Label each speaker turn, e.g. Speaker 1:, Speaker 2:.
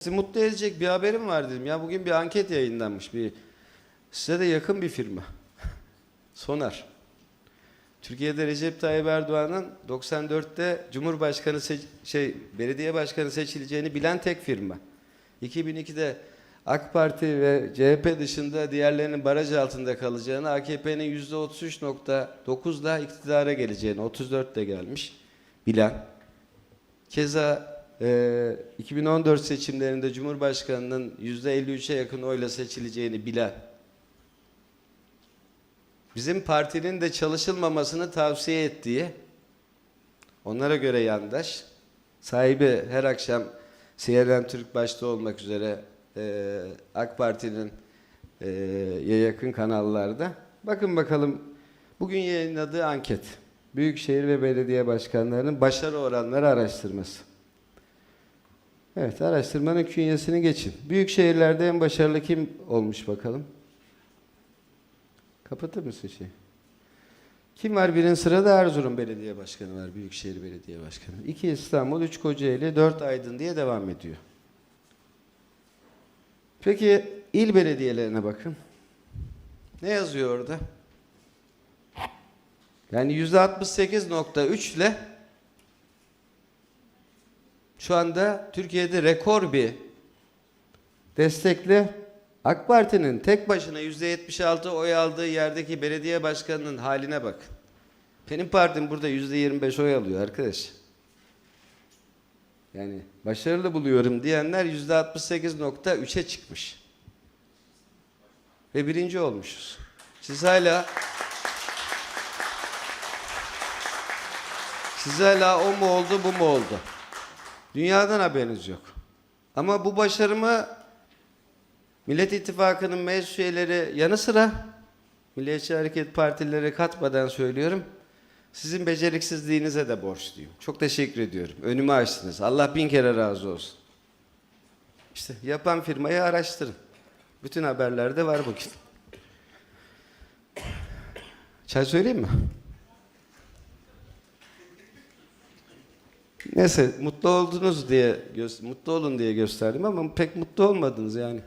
Speaker 1: Sizi mutlu edecek bir haberim var dedim. Ya bugün bir anket yayınlanmış. Bir size de yakın bir firma. Sonar. Türkiye'de Recep Tayyip Erdoğan'ın 94'te Cumhurbaşkanı seç- şey belediye başkanı seçileceğini bilen tek firma. 2002'de AK Parti ve CHP dışında diğerlerinin baraj altında kalacağını, AKP'nin %33.9'la iktidara geleceğini, 34 de gelmiş bilen. Keza e, 2014 seçimlerinde Cumhurbaşkanı'nın %53'e yakın oyla seçileceğini bilen, bizim partinin de çalışılmamasını tavsiye ettiği, onlara göre yandaş, sahibi her akşam CNN Türk başta olmak üzere e, AK Parti'nin e, yakın kanallarda. Bakın bakalım bugün yayınladığı anket. Büyükşehir ve belediye başkanlarının başarı oranları araştırması. Evet, araştırmanın künyesini geçin. Büyük şehirlerde en başarılı kim olmuş bakalım? Kapatır mısın şey? Kim var birinci sırada? Erzurum Belediye Başkanı var, Büyükşehir Belediye Başkanı. İki İstanbul, üç Kocaeli, dört Aydın diye devam ediyor. Peki il belediyelerine bakın. Ne yazıyor orada? Yani yüzde 68.3 ile şu anda Türkiye'de rekor bir destekli AK Parti'nin tek başına yüzde 76 oy aldığı yerdeki belediye başkanının haline bakın. Benim partim burada yüzde 25 oy alıyor arkadaş. Yani başarılı buluyorum diyenler yüzde 68.3'e çıkmış. Ve birinci olmuşuz. Siz hala siz hala o mu oldu bu mu oldu? Dünyadan haberiniz yok. Ama bu başarımı Millet İttifakı'nın meclis üyeleri yanı sıra Milliyetçi Hareket Partileri katmadan söylüyorum. Sizin beceriksizliğinize de borçluyum. Çok teşekkür ediyorum. Önümü açtınız. Allah bin kere razı olsun. İşte yapan firmayı araştırın. Bütün haberlerde var bugün. Çay söyleyeyim mi? Neyse mutlu oldunuz diye mutlu olun diye gösterdim ama pek mutlu olmadınız yani.